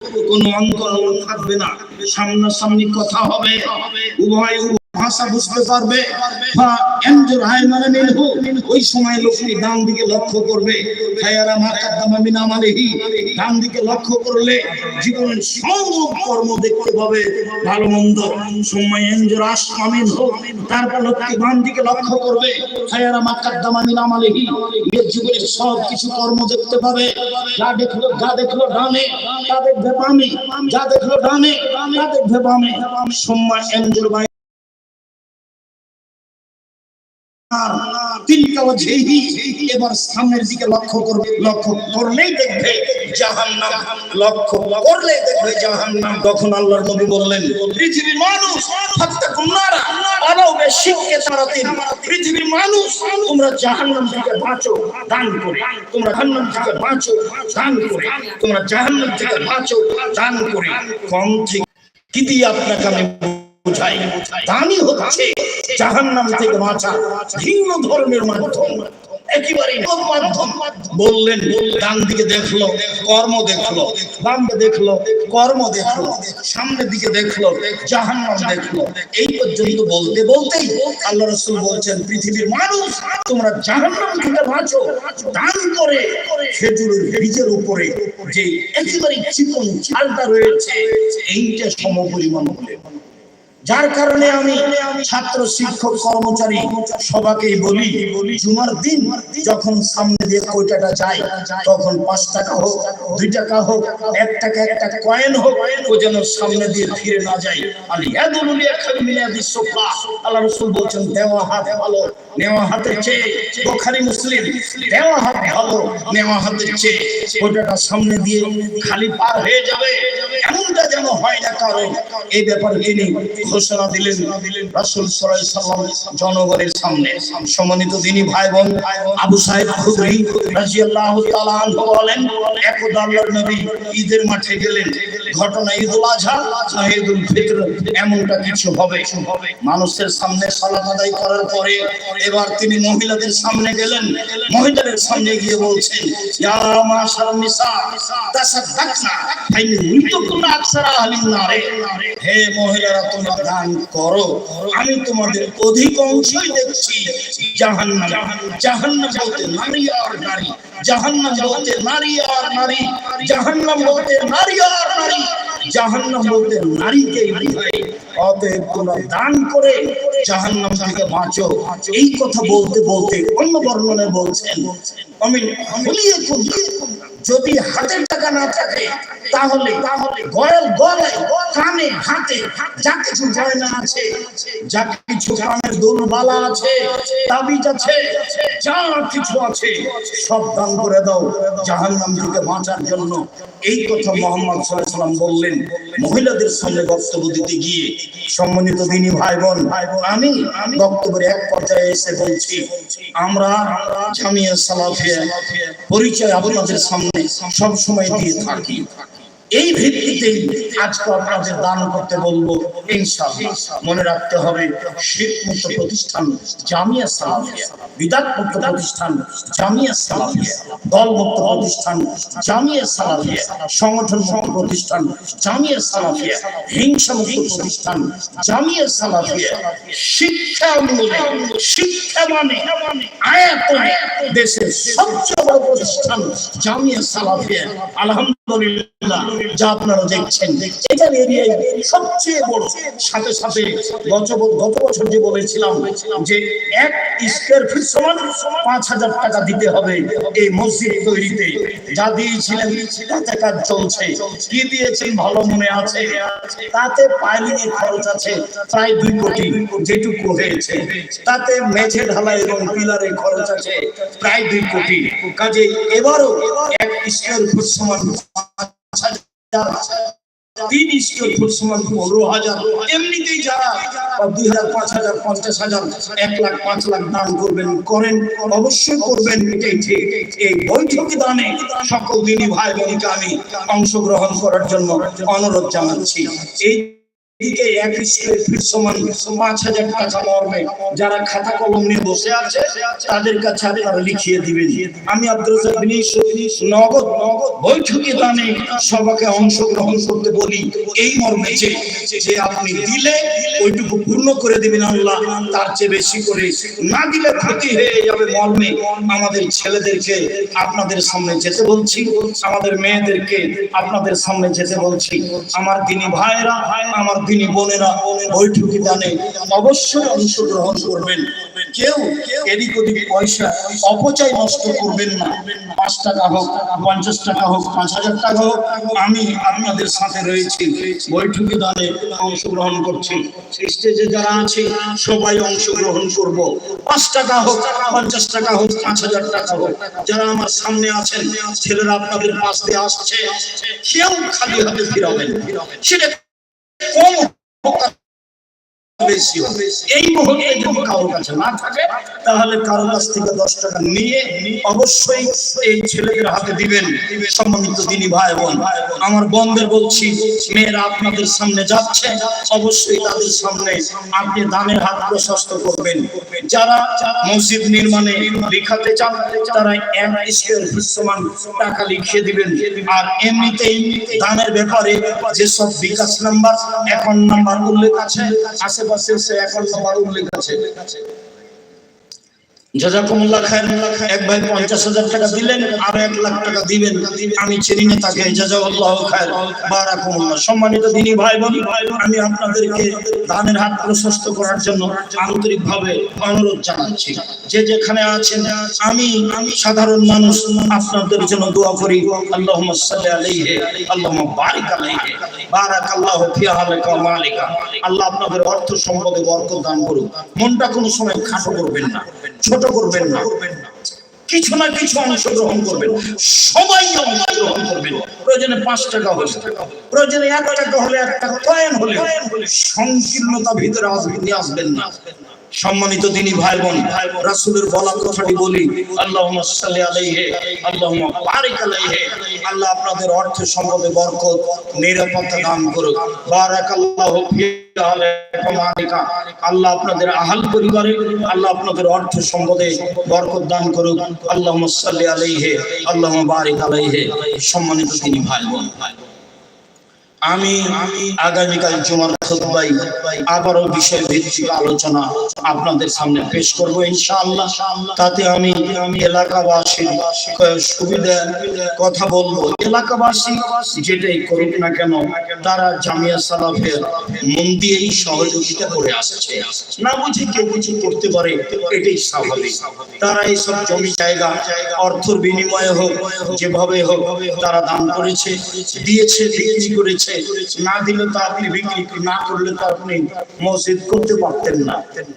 কোনো অন্তর থাকবে না। সামনাসামনি কথা হবে। উভয় ভাষা বুঝতে পারবে বা এনজোর হাই মানে নিলহু ওই সময় লোকটি ডান দিকে লক্ষ্য করবে। খায়ারা মা কাদ্দামা মিন আমালিহি ডান দিকে লক্ষ্য করলে জীবনের সব কর্ম দেখতে পাবে, ভালো মন্দ। সময় এনজোর আসমামিন হোক তারপর লোকটি বাম দিকে লক্ষ্য করবে। খায়ারা মা কাদ্দামা মিন আমালিহি নিজের জীবনের সব কিছু কর্ম দেখতে পাবে। যা দেখল যা দেখল ডানে তা দেখবে বামে যা দেখল ডানে তা দেখবে বামে সময় এনজোর বাই তিনটা ওজেহি এবার সামনের দিকে লক্ষ্য করবে, লক্ষ্য করলেই দেখবে জাহান্নাম, লক্ষ্য দেখবে জাহান্নাম। তখন আল্লাহর নবী বললেন, পৃথিবীর মানুষ ফাত্তাকুন নারা আলাউ বিশিক্কে তারাতিন পৃথিবীর মানুষ, তোমরা জাহান্নাম থেকে বাঁচো, দান করে। তোমরা জাহান্নাম থেকে বাঁচো, দান করে। তোমরা জাহান্নাম থেকে বাঁচো, দান করে। কম থেকে কি দিয়ে আপনাকে আমি হচ্ছে থেকে বাঁচা ভিন্ন ধর্মের মাধ্যম। বললেন, ডান দিকে দেখল, কর্ম দেখল, বামে দেখল, কর্ম দেখল সামনের দিকে দেখল দেখল। এই পর্যন্ত বলতে বলতেই আল্লাহ রসুল বলছেন, পৃথিবীর মানুষ, তোমরা জাহান্নাম থেকে বাঁচো। দান করে খেজুরের বীজের উপরে যে একেবারে চিকন চালটা রয়েছে, এইটা সমপরিমাণ হলে যার কারণে আমি ছাত্র, শিক্ষক, কর্মচারী সবাকেই বলি, জুমার দিন যখন সামনে দিয়ে কোটাটা যায়, তখন পাঁচ টাকা হোক, দুই টাকা হোক, এক টাকা এক টাকা কয়েন হোক, ও যেন সামনে দিয়ে ফিরে না যায়। আল্লাহ রাসূল বলছেন, দেওয়া হাত ভালো, নেওয়া হাতের চেয়ে বুখারী মুসলিম, দেওয়া হাত ভালো, নেওয়া হাতের চেয়ে সামনে দিয়ে খালি পার হয়ে যাবে, এমনটা যেন হয় না কারও। এই ব্যাপারে তিনি ঘোষণা দিলেন রাসূল সাল্লাম জনগণের সামনে। সম্মানিত দিনী ভাই বোন আবু সাইদ খুদরি তাআলা আনহু বলেন আল্লাহর নবী ঈদের মাঠে গেলেন। ঘটনা ঈদুল আজহা না ঈদুল ফিতর, এমনটা কিছু হবে। মানুষের সামনে সালাত আদায় করার পরে এবার তিনি মহিলাদের সামনে গেলেন। মহিলাদের সামনে গিয়ে বলছেন, ইয়া মাশার নিসা ফাইন আকসারা নারে। হে মহিলারা, তোমরা দান করো। আমি তোমাদের অধিকাংশই দেখছি। জাহান্নাম জাহান্নাম বলতে নারী আর নারী। বলতে নারী আর নারী। বলতে নারী আর নারী। বলতে নারীকেই অতএব তোমরা দান করে জাহান্নাম থেকে বাঁচো। এই কথা বলতে বলতে অন্য বর্ণনে বলছেন যদি হাতের টাকা না থাকে, তাহলে তাহলে গয়াল গলায়, কানে, হাতে যা কিছু গয়না আছে, যা কিছু কানের দুলবালা আছে, তাবিজ আছে যা কিছু আছে, সব দান করে দাও জাহান্নাম থেকে বাঁচার জন্য। এই কথা মোহাম্মদ সাল্লাম বললেন। মহিলাদের সামনে বক্তব্য দিতে গিয়ে সম্মানিত দিনী ভাই বোন আমি বক্তব্যের এক পর্যায়ে এসে বলছি, আমরা সালাফিয়া পরিচয় আপনাদের সামনে সব সময় দিয়ে থাকি। এই ভিত্তিতেই আজকে আপনাদের দান করতে বলব মনে রাখতে হবে প্রতিষ্ঠান, জামিয়া প্রতিষ্ঠান জামিয়া প্রতিষ্ঠান, জামিয়া সালাফিয়া, সংগঠন প্রতিষ্ঠান, জামিয়া প্রতিষ্ঠান, জামিয়া শিক্ষা শিক্ষা মানে দেশের সবচেয়ে বড় প্রতিষ্ঠান, জামিয়া সালাফিয়া। আলহামদুলিল্লাহ যা আপনারা দেখছেন এটার এরিয়ায় সবচেয়ে বড়, সাথে সাথে গত বছর যে বলেছিলাম যে এক স্কোয়ার ফিট সমান পাঁচ হাজার টাকা দিতে হবে এই মসজিদ তৈরিতে। যা দিয়েছিলেন তাতে কাজ চলছে। কি দিয়েছেন ভালো মনে আছে? তাতে পাইলিং এর খরচ আছে প্রায় দুই কোটি যেটুকু হয়েছে। তাতে মেঝে ঢালাই এবং পিলারের খরচ আছে প্রায় দুই কোটি। কাজে এবারও এক স্কোয়ার ফুট সমান তিন ইস্টর ফুট পনেরো হাজার। এমনিতেই যারা দুই হাজার, পাঁচ হাজার, পঞ্চাশ হাজার, এক লাখ, পাঁচ লাখ দান করবেন, করেন, অবশ্যই করবেন, এটাই ঠিক। এই বৈঠকে দানে সকল দিনই ভাই বোনকে আমি অংশগ্রহণ করার জন্য অনুরোধ জানাচ্ছি। এই তাদের কাছে লিখিয়ে আমি নগদ নগদ সবাকে অংশগ্রহণ করতে বলি। এই মর্মে যে আপনি দিলে, ওইটুকু পূর্ণ করে দিবেন আল্লাহ, তার চেয়ে বেশি করে না দিলে ক্ষতি হয়ে যাবে মর্মে। আমাদের ছেলেদেরকে আপনাদের সামনে যেতে বলছি, আমাদের মেয়েদেরকে আপনাদের সামনে যেতে বলছি। আমার দিনী ভাইরা আমার দিনী বোনেরা বৈঠকি দানে অবশ্যই অংশগ্রহণ করবেন। কেউ এদিক ওদিক পয়সা, অপচয় নষ্ট করবেন না। পাঁচ টাকা হোক, পঞ্চাশ টাকা হোক, পাঁচ হাজার টাকা হোক, আমি আপনাদের সাথে রয়েছি। বৈঠকি দানে অংশগ্রহণ করছি। স্টেজে যারা আছে, সবাই অংশগ্রহণ করব। পাঁচ টাকা হোক, পঞ্চাশ টাকা হোক, পাঁচ হাজার টাকা হোক। যারা আমার সামনে আছেন, ছেলেরা আপনাদের পাশ দিয়ে আসছে কেউ খালি হাতে ফিরাবেন। সেটা কম হোক আর বেশি এই মুহূর্তে যদি কারোর কাছে না থাকে, তাহলে কাছ থেকে দশ টাকা নিয়ে অবশ্যই এই ছেলেদের হাতে দিবেন। সম্মানিত ভাই বোন আমার বোনদের বলছি, মেয়েরা আপনাদের সামনে যাচ্ছে, অবশ্যই তাদের সামনে আপনি দানের হাত প্রশস্ত করবেন। যারা মসজিদ নির্মাণে লিখাতে চান, তারা এক স্কোয়ার টাকা লিখিয়ে দিবেন। আর এমনিতেই দানের ব্যাপারে যেসব বিকাশ নাম্বার, অ্যাকাউন্ট নাম্বার উল্লেখ আছে আশেপাশে সে অ্যাকাউন্ট নাম্বার উল্লেখ আছে আমি যে যেখানে আছেন, আমি আমি সাধারণ মানুষ, আপনাদের জন্য দোয়া করি। আহলিকা মালিকা। আল্লাহ আপনাদের অর্থ সম্পদে বরকত দান করুক। মনটা কোনো সময় খাটো করবেন না। ছোট করবেন না। কিছু না কিছু অংশগ্রহণ করবেন। সবাই অংশগ্রহণ করবেন। প্রয়োজনে পাঁচ টাকা হলে, প্রয়োজনে এক টাকা হলে, একটা কয়েন হলে, সংকীর্ণতা ভিতরে আসবেন না। সম্মানিত দিনী ভাই বোন রাসূলের বলা কথাটি বলি, আল্লাহুম্মা সাল্লি আল্লাহ আপনাদের অর্থ সম্পদে বরকত, নিরাপত্তা দান করুক। বারাকাল্লাহু আল্লাহ আপনাদের আহাল পরিবারে, আল্লাহ আপনাদের অর্থ সম্পদে বরকত দান করুক। সাল্লি আলাইহি, আল্লাহুম্মা বারিক আলাইহি। সম্মানিত দিনী ভাই বোন আমি আগামীকাল জুমার খুতবাই আবারও বিষয় ভিত্তিক আলোচনা আপনাদের সামনে পেশ করব ইনশাআল্লাহ। তাতে আমি আমি এলাকাবাসীর সুবিধা কথা বলব। এলাকাবাসী যেটাই করুক না কেন, তারা জামিয়া সালাফের মন দিয়েই সহযোগিতা করে আসছে। না বুঝে কেউ কিছু করতে পারে, এটাই স্বাভাবিক। তারা এইসব জমি জায়গা, অর্থর বিনিময়ে হোক, যেভাবে হোক, তারা দান করেছে, দিয়েছে, বিক্রি করেছে। না দিলে তো আপনি বিক্রি না করলে তো আপনি মসজিদ করতে পারতেন না।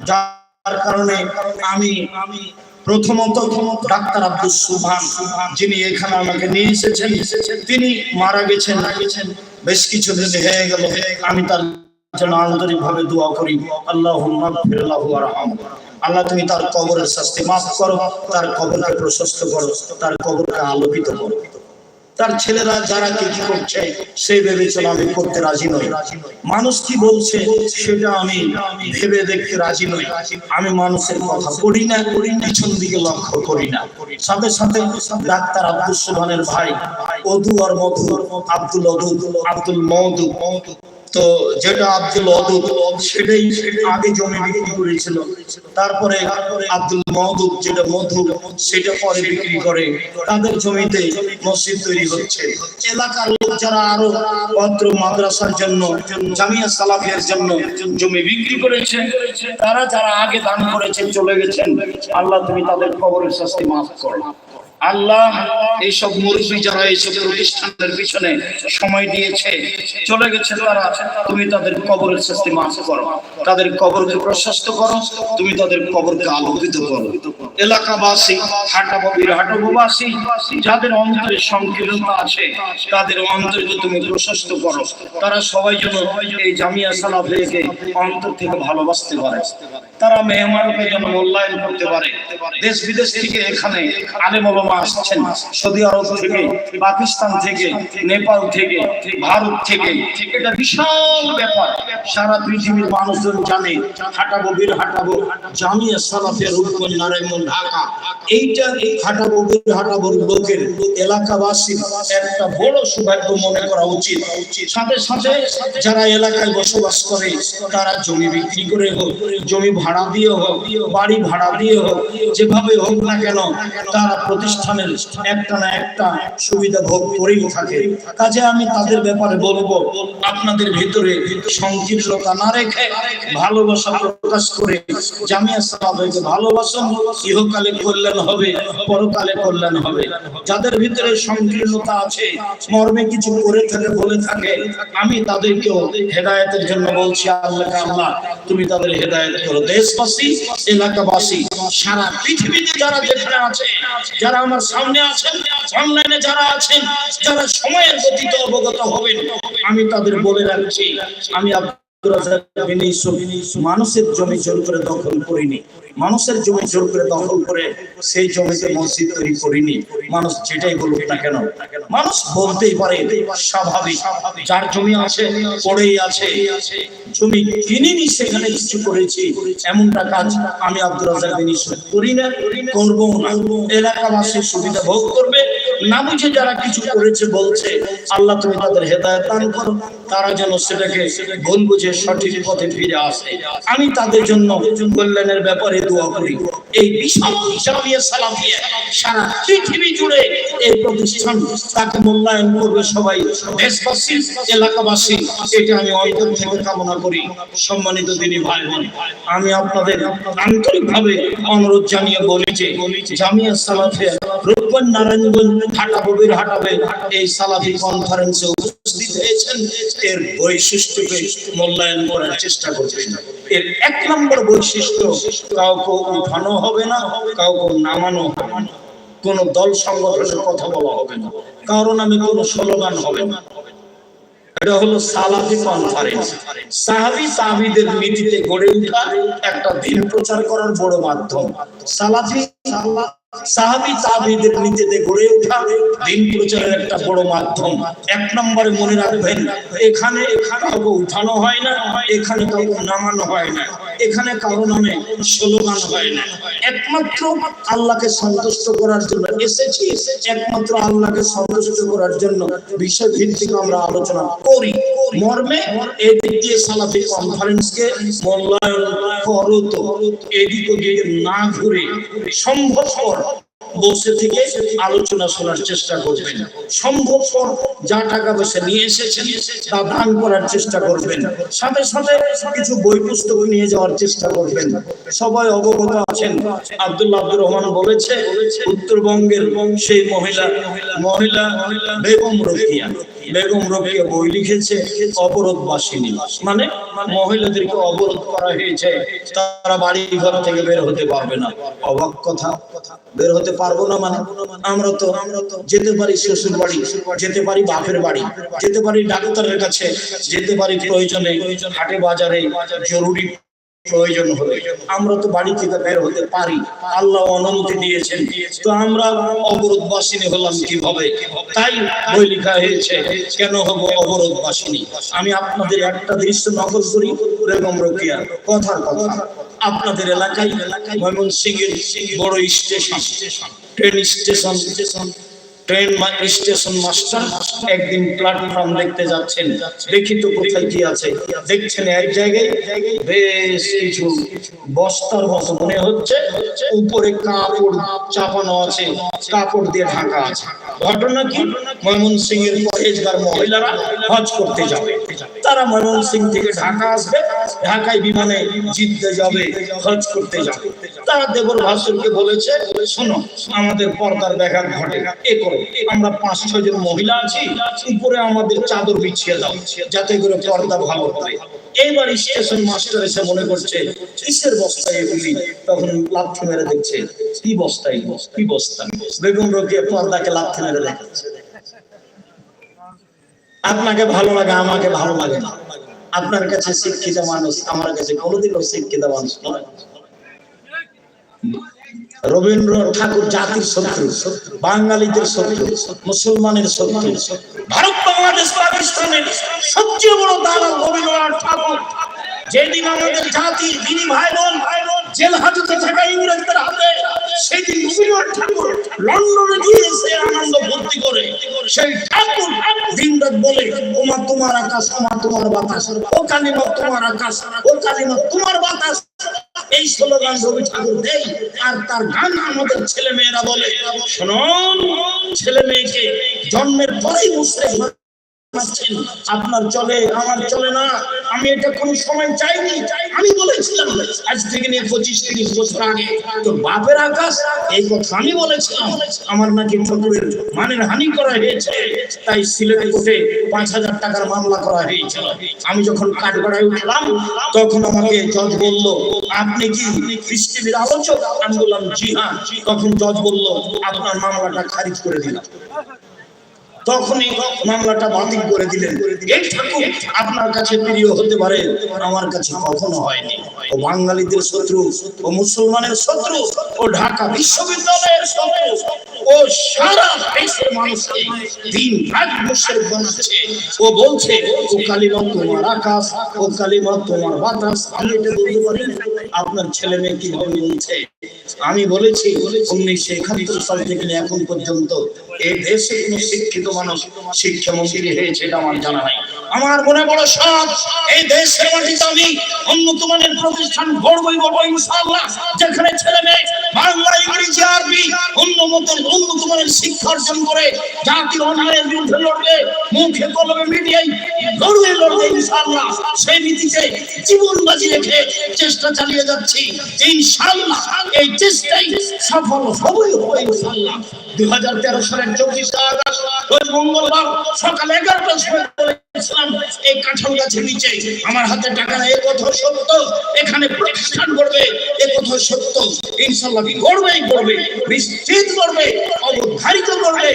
যার কারণে আমি আমি প্রথমত ডাক্তার আব্দুল সুবহান যিনি এখানে আমাকে নিয়ে এসেছেন, তিনি মারা গেছেন। বেশ কিছুদিন হয়ে গেল, আমি তার জন্য আন্তরিক ভাবে দোয়া করি। আল্লাহ আল্লাহ, তুমি তার কবরের শাস্তি মাফ করো, তার কবরকে প্রশস্ত করো, তার কবরকে আলোকিত করো। তার ছেলেরা যারা কি কি করছে, সেই বিবেচনা আমি করতে রাজি নই। মানুষ কি বলছে, সেটা আমি ভেবে দেখতে রাজি নই। আমি মানুষের কথা করি না করি পিছন দিকে লক্ষ্য করি না। সাথে সাথে ডাক্তার আব্দুল সুবহানের ভাই অধু আর মধু, আব্দুল অদু, আব্দুল মধু তো যেটা আব্দুল সেটাই আগে জমি বিক্রি করেছিল। তারপরে আব্দুল যেটা মধু সেটা পরে বিক্রি করে। তাদের জমিতে মসজিদ তৈরি হচ্ছে। এলাকার লোক যারা আরও পত্র মাদ্রাসার জন্য, জামিয়া সালাফিয়ার জন্য জমি বিক্রি করেছে তারা যারা আগে দান করেছেন, চলে গেছেন, আল্লাহ তুমি তাদের কবরের শাস্তি মাফ করো। আল্লাহ এইসব মুরব্বী যারা এইসব প্রতিষ্ঠানের পিছনে সময় দিয়েছে, চলে গেছে তারা, তুমি তাদের কবরের শাস্তি মাফ করো। তাদের কবরকে প্রশস্ত করো, তুমি তাদের কবরকে আলোকিত করো। এলাকাবাসী হাটাবাবীর হাটাবাসী যাদের অন্তরে সংকীর্ণতা আছে, তাদের অন্তরকে তুমি প্রশস্ত করো। তারা সবাই যেন এই জামিয়া সালাফিকে অন্তর থেকে ভালোবাসতে পারে। তারা মেহমানকে যেন মূল্যায়ন করতে পারে দেশ বিদেশ থেকে এখানে আলেম আসছেন, সৌদি আরব থেকে, পাকিস্তান থেকে, নেপাল থেকে, ভারত থেকে, এটা বিশাল ব্যাপার। সারা পৃথিবীর মানুষজন জানে, হাঁটাবো বীর হাঁটাবো। জামিয়া সালাফিয়া রূপগঞ্জ নারায়ণগঞ্জ, ঢাকা। এইটা এই হাঁটাবো বীর হাঁটাবো লোকের এলাকাবাসী একটা বড় সৌভাগ্য মনে করা উচিত। সাথে সাথে যারা এলাকায় বসবাস করে, তারা জমি বিক্রি করে হোক, জমি ভাড়া দিয়ে হোক, বাড়ি ভাড়া দিয়ে হোক, যেভাবে হোক না কেন, তারা প্রতিষ্ঠানের একটা না একটা সুবিধা ভোগ করেই থাকে। কাজে আমি তাদের ব্যাপারে বলব, আপনাদের ভিতরে সংকীর্ণতা না রেখে ভালোবাসা প্রকাশ করে জামিয়া সাহাবাকে ভালোবাসুন ইহকালে কল্যাণ হবে, পরকালে কল্যাণ হবে। যাদের ভিতরে সংকীর্ণতা আছে, মর্মে কিছু করে থাকে, বলে থাকে, আমি তাদেরকেও হেদায়েতের জন্য বলছি আল্লাহ আল্লাহ, তুমি তাদের হেদায়েত করো। দেশবাসী, এলাকাবাসী, সারা পৃথিবীতে যারা যেখানে আছে, যারা আমার সামনে আছেন অনলাইনে যারা আছেন, যারা সময়ের গতিতে অবগত হবেন, আমি তাদের বলে রাখছি, আমি মানুষের জমি জোর করে দখল করিনি। মানুষের জমি জোর করে দখল করে সেই জমিতে মসজিদ তৈরি করিনি। মানুষ যেটাই বলুক না কেন, মানুষ বলতেই পারে স্বাভাবিক। যার জমি আছে, পড়েই আছে। জমি কিনিনি, সেখানে কিছু করেছি। এমনটা কাজ আমি আব্দুর রাজ্জাক বিন ইউসুফ করি না করব না। এলাকাবাসীর সুবিধা ভোগ করবে। না বুঝে যারা কিছু করেছে, বলছে, আল্লাহ তুমি তাদের হেদায়ত দান করো। তারা যেন সেটাকে ভুল বুঝে সঠিক পথে ফিরে আসে। আমি তাদের জন্য কল্যাণের ব্যাপারে দোয়া করি। এই বিশাল সারা পৃথিবী জুড়ে এই প্রতিষ্ঠান তাকে মূল্যায়ন করবে সবাই। এলাকাবাসী আন্তরিকভাবে অনুরোধ জানিয়ে বলি যে, জামিয়া সালাফিয়া রূপগঞ্জ নারায়ণগঞ্জ হাটা ববির হাটাবে এই সালাফি কনফারেন্সে উপস্থিত হয়েছেন। এর বৈশিষ্ট্যকে মূল্যায়ন করার চেষ্টা করবেন এর এক নম্বর বৈশিষ্ট্য, কাউকে উঠানো হবে না, কাউকে নামানো হবে না। কোন দল সংগঠনের কথা বলা হবে না। কারণ আমি কোন স্লোগান হবে না। এটা হলো সালাফি কনফারেন্স সাহাবি সাহাবিদের নীতিতে গড়ে ওঠা একটা দিন প্রচার করার বড় মাধ্যম। সালাফি সাহাবি নীতিতে গড়ে ওঠা দিন প্রচারের একটা বড় মাধ্যম। এক নম্বরে মনে রাখবেন, এখানে কাউকে উঠানো হয় না, এখানে কাউকে নামানো হয় না। এখানে কারও নামে স্লোগান হয় না। একমাত্র আল্লাহকে সন্তুষ্ট করার জন্য এসেছি। একমাত্র আল্লাহকে সন্তুষ্ট করার জন্য বিষয় ভিত্তিক আমরা আলোচনা করি। মর্মে এই দিক দিয়ে সালাফি কনফারেন্সকে মূল্যায়ন এদিক ওদিকে না ঘুরে সম্ভবপর বসে থেকে আলোচনা শোনার চেষ্টা করবেন। সম্ভবপর যা টাকা পয়সা নিয়ে এসেছেন, তা দান করার চেষ্টা করবেন। সাথে সাথে কিছু বই পুস্তক নিয়ে যাওয়ার চেষ্টা করবেন। সবাই অবগত আছেন। আব্দুল্লাহ আব্দুর রহমান বলেছে, উত্তরবঙ্গের সেই মহিলা মহিলা বেগম রোকিয়া। বেগম রোকিয়া বই লিখেছে অবরোধ বাসিনী মানে মহিলাদেরকে অবরোধ করা হয়েছে, তারা বাড়ি ঘর থেকে বের হতে পারবে না। অবাক কথা, বের হতে পারব না মানে? আমরা তো আমরা তো যেতে পারি শ্বশুর বাড়ি, যেতে পারি বাপের বাড়ি, যেতে পারি ডাক্তারের কাছে, যেতে পারি প্রয়োজনে হাটে বাজারে, জরুরি প্রয়োজন হলে। আমরা তো বাড়ি থেকে বের হতে পারি। আল্লাহ অনুমতি দিয়েছেন। তো আমরা অবরোধ বাসিনী হলাম কীভাবে? তাই বই লেখা হয়েছে, কেন হব অবরোধ বাসিনী আমি আপনাদের একটা দৃশ্য নকল করি বেগম রকিয়া কথার কথা। আপনাদের এলাকায় ময়মনসিংহের বড় station. Train station station. Train বা স্টেশন মাস্টার একদিন প্ল্যাটফর্ম দেখতে যাচ্ছেন। দেখি তো কোথায় কি আছে। দেখছেন এক জায়গায় বেশ কিছু বস্তার মতো মনে হচ্ছে। উপরে কাপড় চাপানো আছে, কাপড় দিয়ে ঢাকা আছে। ঘটনা কি? ময়মনসিং এর পরেজগার মহিলারা হজ করতে যাবে। তারা ময়মনসিং থেকে ঢাকা আসবে। ঢাকায় বিমানে জিততে যাবে, হজ করতে যাবে। তারা দেবর ভাসুরকে বলেছে, শোনো, আমাদের পর্দার ব্যাঘাত ঘটে। এ করো। আমরা পাঁচ ছয় জন মহিলা আছি, উপরে আমাদের চাদর বিছিয়ে দাও, যাতে করে পর্দা ভালো হবে এইবার স্টেশন মাস্টার এসে মনে করছে, কিসের বস্তায় এগুলি? তখন লাথি মেরে দেখছে, কি বস্তায় কি বস্তা? বেগম রোগিয়ে পর্দাকে লাথি মেরে দেখাচ্ছে। আপনাকে ভালো লাগে, আমাকে ভালো লাগে না। আপনার কাছে শিক্ষিত মানুষ, আমার কাছে কোনোদিনও শিক্ষিত মানুষ নয়। রবীন্দ্র ঠাকুর জাতির শত্রু, বাঙালিদের শত্রু, মুসলমানের শত্রু, ভারত, বাংলাদেশ, পাকিস্তানের সবচেয়ে বড় দালাল রবীন্দ্রনাথ ঠাকুর। যেদিন আমাদের জাতি দিনী ভাই বোন জেল হাজতে থাকা ইংরেজদের হাতে, সেদিন রবীন্দ্রনাথ ঠাকুর লন্ডনে গিয়ে সে আনন্দ ভর্তি করে, সেই ঠাকুর দিন রাত বলে, ওমা, তোমার আকাশ, ওমা, তোমার বাতাস ও কালিমা তোমার আকাশ ও কালিমা তোমার বাতাস। এই স্লোগান রবি ঠাকুর দেয় আর তার গান আমাদের ছেলে মেয়েরা বলে। শোন ছেলে মেয়েকে জন্মের পরেই মুসলিম আপনার চলে, আমার চলে না। আমি এটা কোন সময় চাইনি। আমি বলেছিলাম, আজ থেকে নিয়ে পঁচিশ তিরিশ বছর আগে তো বাপের আকাশ, এই কথা আমি বলেছিলাম। আমার নাকি ঠাকুরের মানের হানি করা হয়েছে। তাই সিলেটে কোর্টে পাঁচ হাজার টাকার মামলা করা হয়েছিল। আমি যখন কাঠগড়ায় উঠলাম, তখন আমাকে জজ বলল, আপনি কি টিভির আলোচক? আমি বললাম, জি হ্যাঁ। তখন জজ বলল, আপনার মামলাটা খারিজ করে দিলাম। তখনই মামলাটা বাতিল করে দিলেন। এই ঠাকুর আপনার কাছে প্রিয় হতে পারে, আমার কাছে কখনো হয়নি। ও বাঙালিদের শত্রু, ও মুসলমানের শত্রু, ও ঢাকা বিশ্ববিদ্যালয়ের শত্রু, ও সারা দেশের দিন রাত ও বলছে, ও তোমার আকাশ, ও তোমার বাতাস। আমি এটা বলতে পারি আপনার ছেলে মেয়ে কীভাবে বলছে আমি বলেছি উনিশশো একাত্তর সাল থেকে এখন পর্যন্ত এই দেশে কোন শিক্ষিত মানুষ শিক্ষামন্ত্রী আমার জানা নাই। আমার মনে বড় এই দেশের মাটিতে আমি উন্নত মানের প্রতিষ্ঠান গড়বই যেখানে ছেলে মেয়ে বাংলা ইংরেজি, আরবি উন্নত উন্নত মানের শিক্ষা অর্জন করে জাতির অন্যায়ের বিরুদ্ধে লড়বে মুখে কলমে লড়বে সেই নীতিতে জীবন বাজি রেখে চেষ্টা চালিয়ে যাচ্ছি। ইনশাআল্লাহ এই চেষ্টাই সফল হবই হবে দুই হাজার তেরো সালের চব্বিশে আগস্ট ওই মঙ্গলবার সকাল এগারোটার সময় এই কাঁঠাল গাছের নিচে আমার হাতে টাকা নেই কথা সত্য। এখানে প্রতিষ্ঠান করবে, এ কথা সত্য। ইনশাল্লাহ করবে করবে, অবধারিত করবে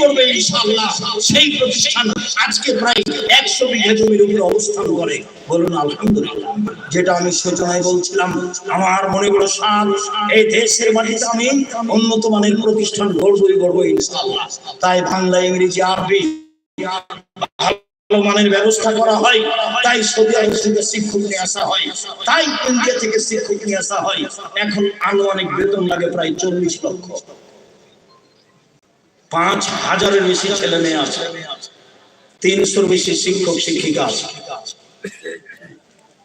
করবে ইনশাল্লাহ সেই প্রতিষ্ঠান আজকে প্রায় একশো বিঘা জমির উপরে অবস্থান করে। বলুন, আলহামদুলিল্লাহ। যেটা আমি সূচনায় বলছিলাম, আমার মনে বড় সাল এই দেশের মাটিতে আমি উন্নত মানের প্রতিষ্ঠান গড়বই গড়বো ইনশাল্লাহ তাই বাংলা ইংরেজি আরবি শিক্ষক নিয়ে আসা হয় বেতন লাগে প্রায় চল্লিশ লক্ষ। পাঁচ হাজারের বেশি ছেলে মেয়ে আছে, তিনশোর বেশি শিক্ষক, শিক্ষিকা আছে।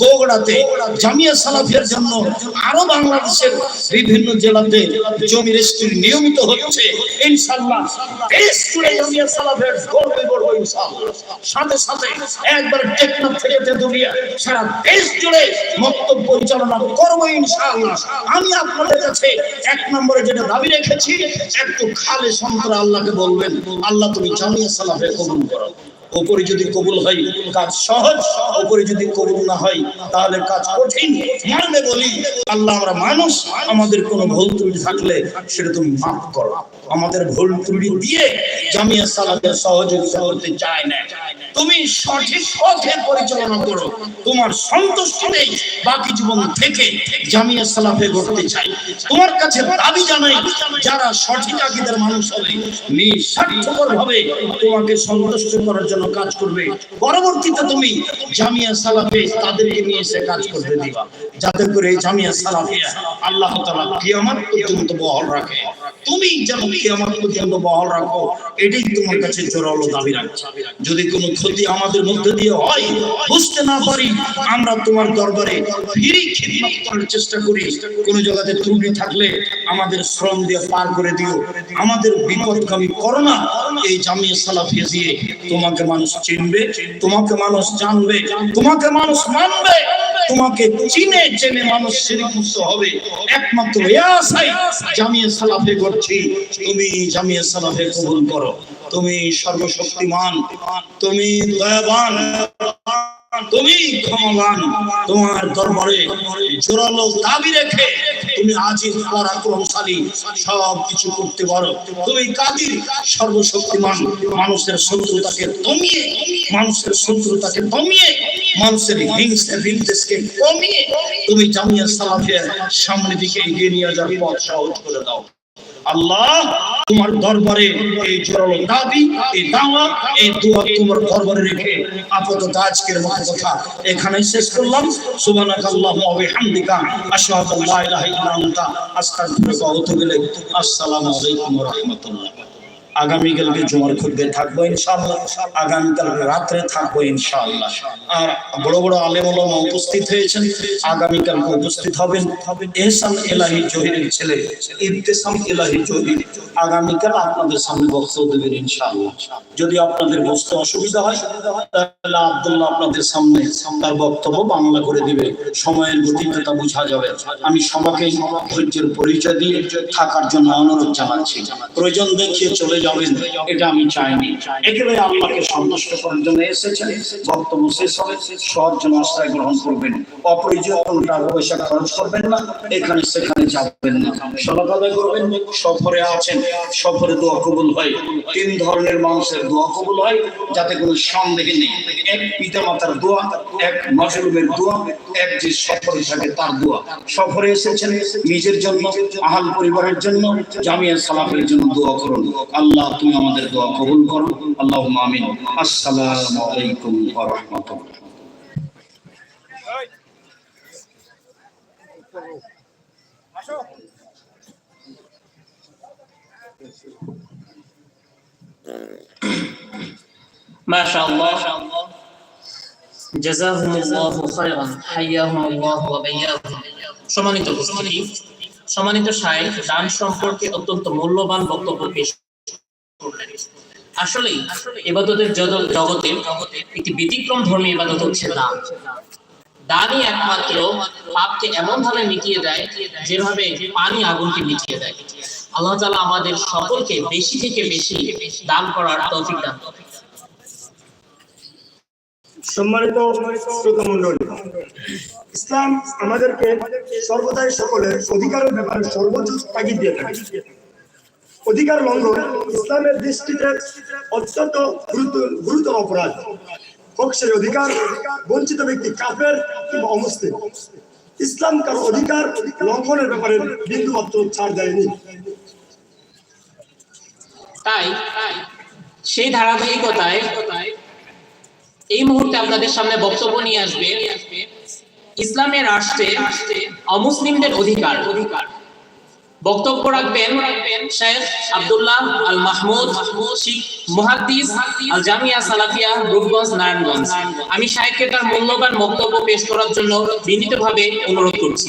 বগুড়াতে জামিয়া সালাফিয়ার জন্য আরও বাংলাদেশের বিভিন্ন জেলাতে জমি রেজিস্ট্রি নিয়মিত হচ্ছে। জামিয়া সালাফের ইনশাআল্লাহ। সাথে সাথে একবার থেকে তেতুলিয়া সারা দেশ জুড়ে পরিচালনা করব ইনশাআল্লাহ। আমি আপনাদের কাছে এক নম্বরে যেটা দাবি রেখেছি, একটু খালে সন্তরা আল্লাহকে বলবেন, আল্লাহ তুমি জামিয়া সালাফে কবুল করো। ওপরে যদি কবুল হয়, কাজ সহজ। ওপরে যদি কবুল না হয়, তাহলে কাজ কঠিন। মানে বলি, আল্লাহ আমরা মানুষ। আমাদের কোনো ভুল ত্রুটি থাকলে সেটা তুমি মাফ করো। আমাদের ভুল ত্রুটি দিয়ে জামিয়া সালাতের সহযোগিতা করতে চায় না। তুমি সঠিক পথে পরিচালনা করো। তোমার সন্তুষ্টি নেই, বাকি জীবন থেকে জামিয়া সালাফে করতে চাই। তোমার কাছে দাবি জানাই, যারা সঠিক আকিদের মানুষ হবে নিঃস্বার্থপর ভাবে তোমাকে সন্তুষ্ট করার জন্য কাজ করবে। পরবর্তীতে তুমি জামিয়া সালাফে তাদেরকে নিয়ে এসে কাজ করতে দিবা। যাতে করে জামিয়া সালাফিয়া আল্লাহ তাআলা কিয়ামত পর্যন্ত বহাল রাখে। তুমি যেন কিয়ামত পর্যন্ত বহাল রাখো, এটাই তোমার কাছে জোরালো দাবি রাখছি যদি কোনো ক্ষতি আমাদের মধ্যে দিয়ে হয়, বুঝতে না পারি, আমরা তোমার দরবারে ফিরি খিদমত করার চেষ্টা করি। কোন জায়গাতে ত্রুটি থাকলে আমাদের শ্রম দিয়ে পার করে দিও। আমাদের বিপদগামী করো না এই জামিয়া সালাফিয়া দিয়ে তোমাকে মানুষ চিনবে, তোমাকে মানুষ জানবে, তোমাকে মানুষ মানবে। তোমাকে চিনে চেনে মানুষ মুক্ত হবে। একমাত্র জামিয়া সালাফে করছি। তুমি জামিয়া সালাফে কবুল করো। তুমি সর্বশক্তিমান, তুমি দয়াবান, তুমি ক্ষমবান। তোমার দরবারে জোরালো দাবি রেখে তুমি আজিজ পরাক্রমশালী সব কিছু করতে পারো। তুমি কাদির, সর্বশক্তিমান। মানুষের শত্রুতাকে দমিয়ে, মানুষের শত্রুতাকে দমিয়ে মানুষের হিংসা বিদ্বেষকে কমিয়ে তুমি জামিয়া সালাফের সামনে দিকে এগিয়ে নিয়ে যাওয়ার পথ সহজ করে দাও। আল্লাহ, তোমার দরবারে এই জোরালো দাবি, এই দাওয়া, এই দোয়া তোমার দরবারে রেখে আপাতত আজকের মতো কথা এখানেই শেষ করলাম। সুবহানাক আল্লাহুম্মা ওয়া বিহামদিকা, আশহাদু আল্লা ইলাহা ইল্লা আনতা, আস্তাগফিরুকা ওয়া আতুবু ইলাইক। আসসালামু আলাইকুম ওয়া রাহমাতুল্লাহ। আগামীকালকে জুমার খুদ্ে থাকব ইনশাআল্লাহ, আগামীকালকে রাত্রে থাকব ইনশাআল্লাহ। আর বড় বড় আলেম ওলামা উপস্থিত হয়েছেন, আগামীকালকে উপস্থিত হবেন এহসান এলাহি জহিরের ছেলে, ইবতেসাম এলাহি জহির। আগামীকাল আপনাদের সামনে বক্তব্য দেবেন ইনশাআল্লাহ। যদি আপনাদের বুঝতে অসুবিধা হয়, তাহলে আব্দুল্লাহ আপনাদের সামনে তার বক্তব্য বাংলা করে দিবে। সময়ের গতিতে বোঝা যাবে। আমি সবাইকে ধৈর্যের পরিচয় দিয়ে থাকার জন্য অনুরোধ জানাচ্ছি। প্রয়োজন দেখিয়ে চলে যাবেন এটা আমি চাইনি। একেবারে আল্লাহকে সন্তুষ্ট করার জন্য এসেছেন। বক্তব্য শেষ হবে। জন্য আশ্রয় গ্রহণ করবেন। পয়সা খরচ করবেন না। এখানে সেখানে যাবেন না। করবেন সফরে আছেন। সফরে হয়। তিন ধরনের মানুষের হয়। যাতে কোনো সন্দেহ নেই। এক দোয়া এক দোয়া, এক যে সফরে থাকে তার দোয়া। সফরে এসেছেন। নিজের জন্য, আহাল পরিবারের জন্য, জামিয়া সালাফের জন্য দোয়া করুন। আল্লাহ আল্লাহ, তুমি আমাদের দোয়া কবুল করো। আল্লাহ আমিন। আসসালাম আলাইকুম সম্মানিত সম্মানিত দান সম্পর্কে অত্যন্ত মূল্যবান বক্তব্য পেশ আসলেই ইবাদতের জগ- জগতে একটি ব্যতিক্রম ধর্মী ইবাদত হচ্ছে দান। দানই একমাত্র পাপকে এমন ভাবে মিটিয়ে দেয় যেভাবে পানি আগুনকে মিটিয়ে দেয়। আল্লাহ তাআলা আমাদের সকলকে বেশি থেকে বেশি দান করার তৌফিক দান। সম্মানিত শ্রোতা মন্ডলী ইসলাম আমাদেরকে সর্বদাই সকলের অধিকারের ব্যাপারে সর্বোচ্চ তাগিদ দিয়ে থাকে। অধিকার লঙ্ঘন ইসলামের দৃষ্টিতে অত্যন্ত গুরুতর অপরাধ। হোক সেই অধিকার বঞ্চিত ব্যক্তি কাফের কিংবা অমুসলিম। ইসলাম কারও অধিকার লঙ্ঘনের ব্যাপারে বিন্দু মাত্র ছাড় দেয়নি। তাই সেই ধারাবাহিকতায় এই মুহূর্তে আপনাদের সামনে বক্তব্য নিয়ে আসবে, ইসলামের রাষ্ট্রে অমুসলিমদের অধিকার অধিকার। বক্তব্য রাখবেন শেখ আব্দুল্লাহ আল মাহমুদ শিখ মুহাদ্দিস আল জামিয়া সালাফিয়া রূপগঞ্জ, নারায়ণগঞ্জ। আমি সাহেবকে তার মূল্যবান বক্তব্য পেশ করার জন্য বিনীতভাবে অনুরোধ করছি।